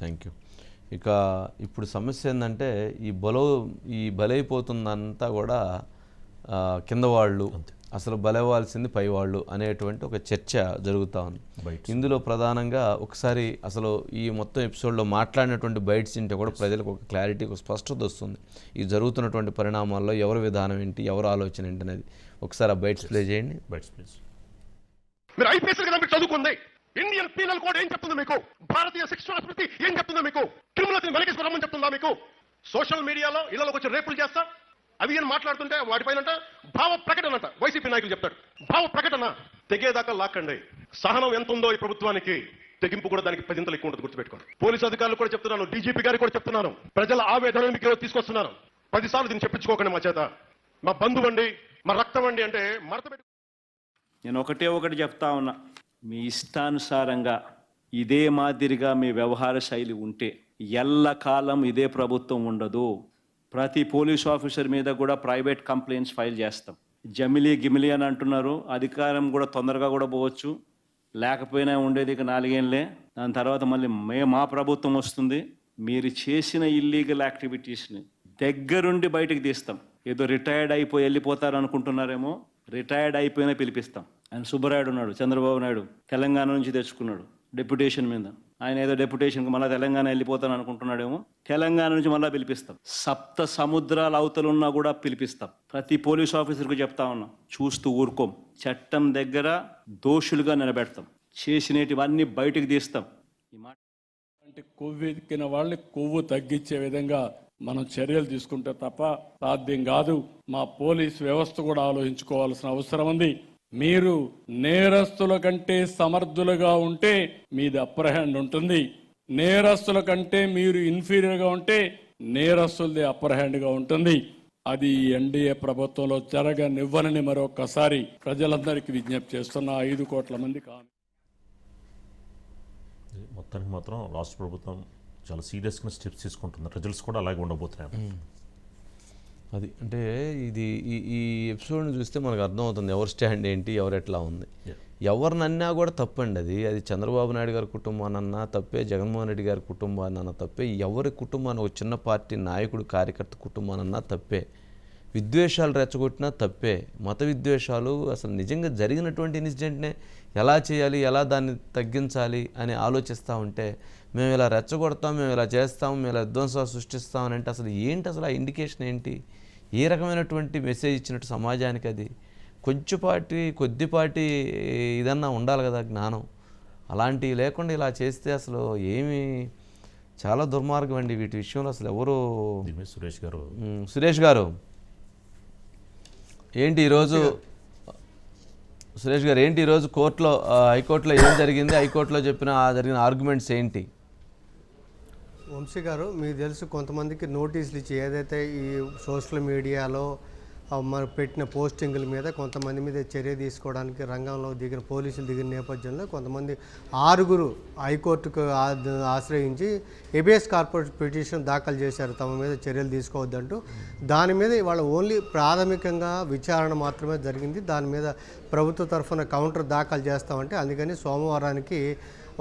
Thank you. ఇక ఇప్పుడు సమస్య ఏంటంటే ఈ బలో ఈ బలైపోతుందంతా కూడా కింద వాళ్ళు అసలు బలవ్వాల్సింది పై వాళ్ళు అనేటువంటి ఒక చర్చ జరుగుతూ ఉంది. బయట ఇందులో ప్రధానంగా ఒకసారి అసలు ఈ మొత్తం ఎపిసోడ్లో మాట్లాడినటువంటి బైట్స్ ఇంటే కూడా ప్రజలకు ఒక క్లారిటీ ఒక స్పష్టత వస్తుంది. ఈ జరుగుతున్నటువంటి పరిణామాల్లో ఎవరి విధానం ఏంటి ఎవరి ఆలోచన ఏంటి అనేది ఒకసారి ఆ బైట్స్ ప్లే చేయండి. Bites please. మీరు ఐపీఎస్ కదా మీరు చదువుకుంది. ఇండియన్ పీనల్ కోడ్ ఏం చెప్తుంది మీకు? భారతీయ శిక్షణ స్మృతి ఏం చెప్తుందో మీకు? క్రిమినల్స్ని వెనకేసి రమ్మని చెప్తుందా మీకు? సోషల్ మీడియాలో ఇళ్ళలోకి వచ్చి రేపులు చేస్తా అవి ఏం మాట్లాడుతుంటే వాటిపైన భావ ప్రకటన అంట వైసీపీ నాయకులు చెప్తాడు భావ ప్రకటన. తెగేదాకా లాక్కండి. సహనం ఎంత ఉందో ఈ ప్రభుత్వానికి? తెగింపు కూడా దానికి పదింతలు ఎక్కువ ఉంటుంది గుర్తుపెట్టుకోండి. పోలీసు అధికారులు కూడా చెప్తున్నాను డీజీపీ గారికి కూడా చెప్తున్నాను. ప్రజల ఆవేదనను మీకు తీసుకొస్తున్నాను. పదిసార్లు దీన్ని చెప్పించుకోకండి మా చేత. మా బంధువండి మా రక్తం అండి అంటే మరత నేను ఒకటే ఒకటి చెప్తా ఉన్నా. మీ ఇష్టానుసారంగా ఇదే మాదిరిగా మీ వ్యవహార శైలి ఉంటే ఎల్లకాలం ఇదే ప్రభుత్వం ఉండదు. ప్రతి పోలీస్ ఆఫీసర్ మీద కూడా ప్రైవేట్ కంప్లైంట్స్ ఫైల్ చేస్తాం. జమిలీ గిమిలీ అని అంటున్నారు. అధికారం కూడా తొందరగా కూడా పోవచ్చు. లేకపోయినా ఉండేది ఇక నాలుగేళ్ళే దాని తర్వాత మళ్ళీ మే మా ప్రభుత్వం వస్తుంది. మీరు చేసిన ఇల్లీగల్ యాక్టివిటీస్ని దగ్గరుండి బయటకు తీస్తాం. ఏదో రిటైర్డ్ అయిపోయి వెళ్ళిపోతారు అనుకుంటున్నారేమో రిటైర్డ్ అయిపోయినా పిలిపిస్తాం. ఆయన సుబ్బరాయుడు ఉన్నాడు చంద్రబాబు నాయుడు తెలంగాణ నుంచి తెచ్చుకున్నాడు డెప్యుటేషన్ మీద. ఆయన ఏదో డెప్యుటేషన్కి మళ్ళీ తెలంగాణ వెళ్ళిపోతాను అనుకుంటున్నాడేమో తెలంగాణ నుంచి మళ్ళీ పిలిపిస్తాం. సప్త సముద్రాల అవతలున్నా కూడా పిలిపిస్తాం. ప్రతి పోలీస్ ఆఫీసర్కి చెప్తా ఉన్నాం చూస్తూ ఊరుకోం. చట్టం దగ్గర దోషులుగా నిలబెడతాం. చేసినటివన్నీ బయటకు తీస్తాం. ఈ మాట అంటే కొవ్వు ఎక్కిన వాళ్ళని కొవ్వు తగ్గించే విధంగా మనం చర్యలు తీసుకుంటే తప్ప సాధ్యం కాదు. మా పోలీస్ వ్యవస్థ కూడా ఆలోచించుకోవాల్సిన అవసరం ఉంది. మీరు నేరస్తుల కంటే సమర్థులుగా ఉంటే మీది అప్పర్ హ్యాండ్ ఉంటుంది. నేరస్తుల కంటే మీరు inferior గా ఉంటే నేరస్తులది అప్పర్ హ్యాండ్గా ఉంటుంది. అది ఎన్డీఏ ప్రభుత్వంలో జరగనివ్వనని మరొకసారి ప్రజలందరికీ విజ్ఞప్తి చేస్తున్న. ఐదు కోట్ల మంది కాను మొత్తానికి మాత్రం రాష్ట్ర ప్రభుత్వం చాలా సీరియస్గా స్టెప్స్ తీసుకుంటుంది. రిజల్ట్స్ కూడా అలాగే ఉండబోతున్నాయి. అది. అంటే ఇది ఈ ఈ ఎపిసోడ్ని చూస్తే మనకు అర్థమవుతుంది ఎవరి స్టాండ్ ఏంటి ఎవరు ఎట్లా ఉంది. ఎవరినన్నా కూడా తప్పండి అది. అది చంద్రబాబు నాయుడు గారి కుటుంబానన్నా తప్పే జగన్మోహన్ రెడ్డి గారి కుటుంబానన్నా తప్పే ఎవరి కుటుంబాన్ని ఒక చిన్న పార్టీ నాయకుడు కార్యకర్త కుటుంబానన్నా తప్పే. విద్వేషాలు రెచ్చగొట్టినా తప్పే. మత విద్వేషాలు అసలు నిజంగా జరిగినటువంటి ఇన్సిడెంట్నే ఎలా చేయాలి ఎలా దాన్ని తగ్గించాలి అని ఆలోచిస్తూ ఉంటే మేము ఇలా రెచ్చగొడతాం మేము ఇలా చేస్తాం మేము ఇలా విధ్వంసాలు సృష్టిస్తాం అని అంటే అసలు ఏంటి అసలు ఆ ఇండికేషన్ ఏంటి? ఏ రకమైనటువంటి మెసేజ్ ఇచ్చినట్టు సమాజానికి అది? కొంచెంపాటి కొద్దిపాటి ఇదన్నా ఉండాలి కదా జ్ఞానం. అలాంటివి లేకుండా ఇలా చేస్తే అసలు ఏమి చాలా దుర్మార్గం అండి వీటి విషయంలో అసలు ఎవరు? సురేష్ గారు. సురేష్ గారు. ఏంటి ఈరోజు? సురేష్ గారు ఏంటి ఈరోజు కోర్టులో హైకోర్టులో ఏం జరిగింది? హైకోర్టులో చెప్పిన ఆ జరిగిన ఆర్గ్యుమెంట్స్ ఏంటి? వంశీ గారు మీకు తెలుసు కొంతమందికి నోటీసులు ఇచ్చి ఏదైతే ఈ సోషల్ మీడియాలో మనం మరి పెట్టిన పోస్టింగుల మీద కొంతమంది మీద చర్య తీసుకోవడానికి రంగంలో దిగిన పోలీసులు దిగిన నేపథ్యంలో కొంతమంది ఆరుగురు హైకోర్టుకు ఆశ్రయించి ఎబిఎస్ కార్పొరేట్ పిటిషన్ దాఖలు చేశారు. తమ మీద చర్యలు తీసుకోవద్దంటూ దాని మీద ఇవాళ ఓన్లీ ప్రాథమికంగా విచారణ మాత్రమే జరిగింది. దాని మీద ప్రభుత్వ తరఫున కౌంటర్ దాఖలు చేస్తామంటే అందుకని సోమవారానికి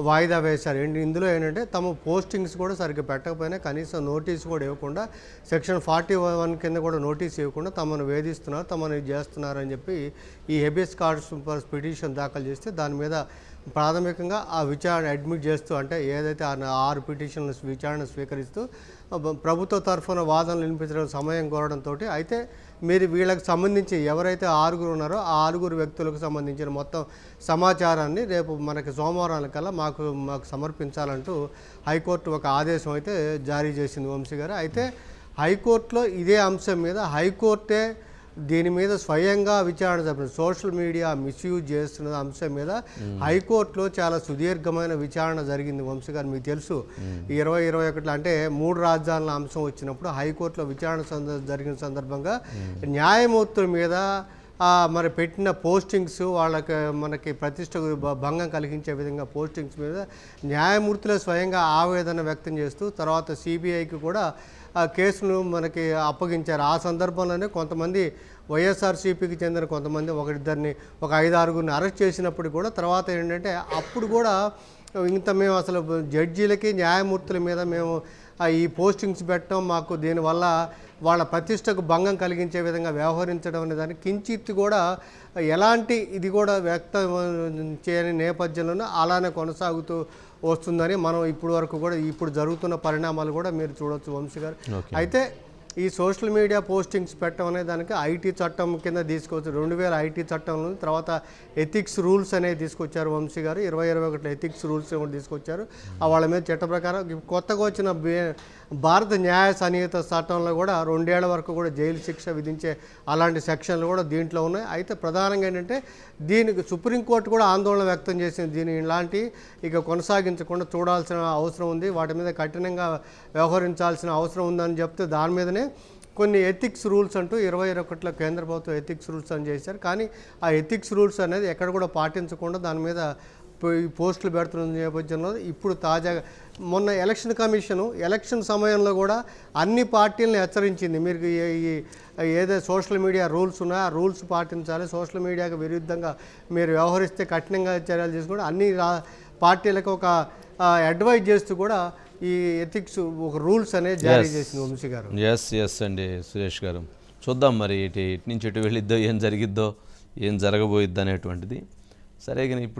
వాయిదా వేశారు. ఇందులో ఏంటంటే తమ పోస్టింగ్స్ కూడా సరిగ్గా పెట్టకపోయినా కనీసం నోటీస్ కూడా ఇవ్వకుండా సెక్షన్ ఫార్టీ వన్ కింద కూడా నోటీస్ ఇవ్వకుండా తమను వేధిస్తున్నారు తమను ఇది చేస్తున్నారు అని చెప్పి ఈ హెబియస్ కార్డ్స్ పిటిషన్ దాఖలు చేస్తే దాని మీద ప్రాథమికంగా ఆ విచారణ అడ్మిట్ చేస్తూ అంటే ఏదైతే ఆ ఆరు పిటిషన్లు విచారణ స్వీకరిస్తూ ప్రభుత్వ తరఫున వాదనలు వినిపించడం సమయం కోరడంతో అయితే మీరు వీళ్ళకి సంబంధించి ఎవరైతే ఆరుగురు ఉన్నారో ఆ ఆరుగురు వ్యక్తులకు సంబంధించిన మొత్తం సమాచారాన్ని రేపు మనకి సోమవారం కల్లా మాకు మాకు సమర్పించాలంటూ హైకోర్టు ఒక ఆదేశం అయితే జారీ చేసింది వంశీ గారు. అయితే హైకోర్టులో ఇదే అంశం మీద హైకోర్టే దీని మీద స్వయంగా విచారణ జరిపింది సోషల్ మీడియా మిస్యూజ్ చేస్తున్న అంశం మీద హైకోర్టులో చాలా సుదీర్ఘమైన విచారణ జరిగింది వంశీ గారు మీకు తెలుసు. ఇరవై ఇరవై ఒకటిలో అంటే మూడు రాజధానుల అంశం వచ్చినప్పుడు హైకోర్టులో విచారణ జరిగిన సందర్భంగా న్యాయమూర్తుల మీద మరి పెట్టిన పోస్టింగ్స్ వాళ్ళకి మనకి ప్రతిష్టకు భ- భంగం కలిగించే విధంగా పోస్టింగ్స్ మీద న్యాయమూర్తులే స్వయంగా ఆవేదన వ్యక్తం చేస్తూ తర్వాత సిబిఐకి కూడా కేసును మనకి అప్పగించారు. ఆ సందర్భంలోనే కొంతమంది వైఎస్ఆర్సీపీకి చెందిన కొంతమంది ఒకరిద్దరిని ఒక ఐదు ఆరుగురిని అరెస్ట్ చేసినప్పుడు కూడా తర్వాత ఏంటంటే అప్పుడు కూడా ఇంత మేము అసలు జడ్జీలకి న్యాయమూర్తుల మీద మేము ఈ పోస్టింగ్స్ పెట్టడం మాకు దీనివల్ల వాళ్ళ ప్రతిష్టకు భంగం కలిగించే విధంగా వ్యవహరించడం అనే దానికి కించిత్ కూడా ఎలాంటి ఇది కూడా వ్యక్తం చేయని నేపథ్యంలోనే అలానే కొనసాగుతూ వస్తుందని మనం ఇప్పుడు వరకు కూడా ఇప్పుడు జరుగుతున్న పరిణామాలు కూడా మీరు చూడొచ్చు వంశీ గారు. అయితే ఈ సోషల్ మీడియా పోస్టింగ్స్ పెట్టడం అనే దానికి ఐటీ చట్టం కింద తీసుకొచ్చి రెండు వేల ఐటీ చట్టంలో తర్వాత ఎథిక్స్ రూల్స్ అనేవి తీసుకొచ్చారు వంశీ గారు. ఇరవై ఇరవై ఒకటి ఎథిక్స్ రూల్స్ కూడా తీసుకొచ్చారు. ఆ వాళ్ళ మీద చట్ట ప్రకారం కొత్తగా వచ్చిన భారత న్యాయ సన్నిహిత చట్టంలో కూడా రెండేళ్ళ వరకు కూడా జైలు శిక్ష విధించే అలాంటి సెక్షన్లు కూడా దీంట్లో ఉన్నాయి. అయితే ప్రధానంగా ఏంటంటే దీనికి సుప్రీంకోర్టు కూడా ఆందోళన వ్యక్తం చేసింది. దీని ఇలాంటి ఇక కొనసాగించకుండా చూడాల్సిన అవసరం ఉంది. వాటి మీద కఠినంగా వ్యవహరించాల్సిన అవసరం ఉందని చెప్తే దాని మీదనే కొన్ని ఎథిక్స్ రూల్స్ అంటూ ఇరవై ఒకటిలో కేంద్ర ప్రభుత్వం ఎథిక్స్ రూల్స్ అని చేశారు. కానీ ఆ ఎథిక్స్ రూల్స్ అనేది ఎక్కడ కూడా పాటించకుండా దాని మీద ఈ పోస్టులు పెడుతున్న నేపథ్యంలో ఇప్పుడు తాజాగా మొన్న ఎలక్షన్ కమిషను ఎలక్షన్ సమయంలో కూడా అన్ని పార్టీలను హెచ్చరించింది. మీరు ఈ- ఏదైతే సోషల్ మీడియా రూల్స్ ఉన్నాయో? ఆ రూల్స్ పాటించాలి. సోషల్ మీడియాకు విరుద్ధంగా మీరు వ్యవహరిస్తే కఠినంగా చర్యలు తీసుకుంటే అన్ని పార్టీలకు ఒక అడ్వైజ్ చేస్తూ కూడా ఈ ఎథిక్స్ ఒక రూల్స్ అనేది జారీ. చేసింది వంశీ గారు. ఎస్ ఎస్ అండి సురేష్ గారు. చూద్దాం మరి ఇటు ఇటు నుంచి ఇటు వెళ్ళిద్దో ఏం జరిగిద్దో ఏం జరగబోయిద్దో అనేటువంటిది. సరే కానీ ఇప్పుడు